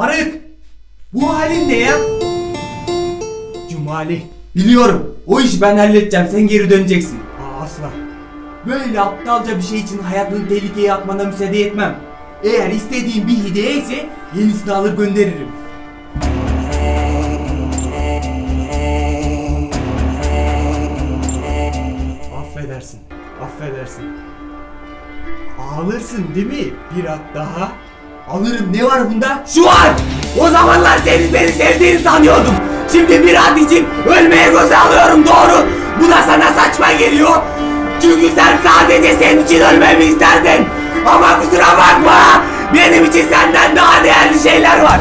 Arık! Bu halin ne ya? Cumali. Biliyorum. O işi ben halledeceğim. Sen geri döneceksin. Aa, asla. Böyle aptalca bir şey için hayatını tehlikeye atmana müsaade etmem. Eğer istediğin bir hediye ise yenisini alır gönderirim. Affedersin. Affedersin. Ağlırsın değil mi? Bir at daha. Alırım ne var bunda? Şu var! O zamanlar senin beni sevdiğini sanıyordum. Şimdi bir an için ölmeye göze alıyorum doğru. Bu da sana saçma geliyor. Çünkü sen sadece senin için ölmemi isterdin. Ama kusura bakma. Benim için senden daha değerli şeyler var.